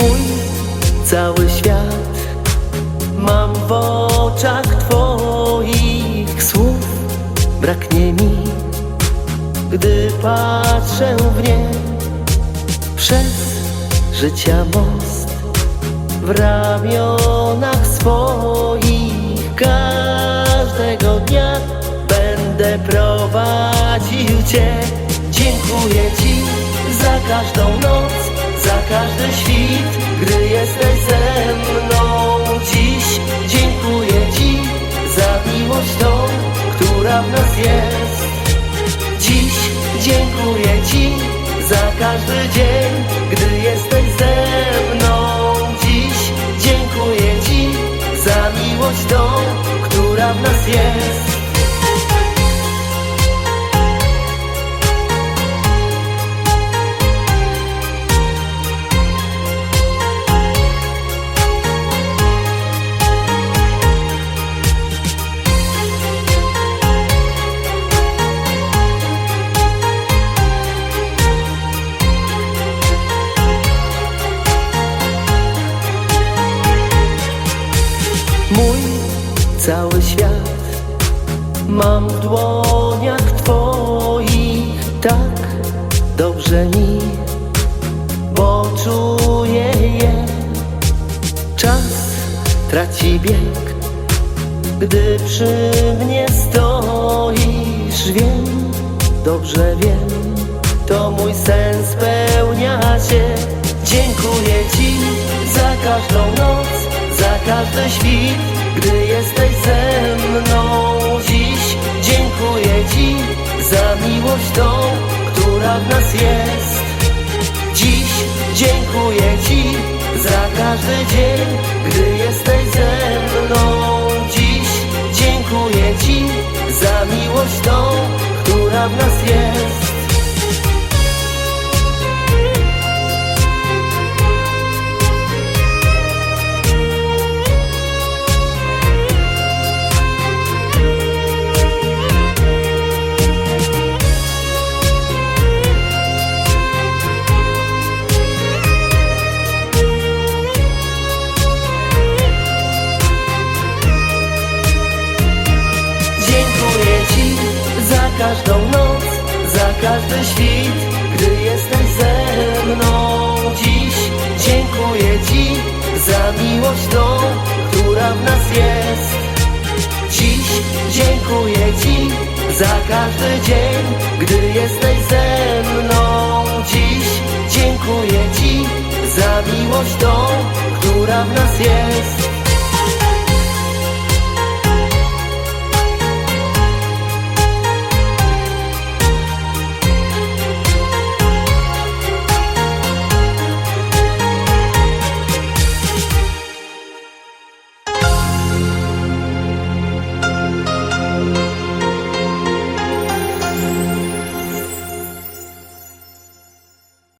Mój cały świat mam w oczach Twoich słów. Braknie mi, gdy patrzę w nie przez życia most w ramionach swoich każdego dnia będę prowadził Cię. Dziękuję Ci za każdą noc, każdy świt, gdy jesteś ze mną dziś. Dziękuję Ci za miłość tą, która w nas jest. Dziś dziękuję Ci za każdy dzień, gdy jesteś ze mną. Dziś dziękuję Ci za miłość tą, która w nas jest. Cały świat mam w dłoniach Twoich tak dobrze mi, bo czuję je. Czas traci bieg, gdy przy mnie stoisz. Wiem, dobrze wiem, to mój sen spełnia się. Dziękuję Ci za każdą noc, każdy świt, gdy jesteś ze mną dziś. Dziękuję Ci za miłość tą, która w nas jest. Każdą noc, za każdy świt, gdy jesteś ze mną dziś. Dziękuję Ci za miłość tą, która w nas jest. Dziś dziękuję Ci za każdy dzień, gdy jesteś ze mną dziś. Dziękuję Ci za miłość tą, która w nas jest.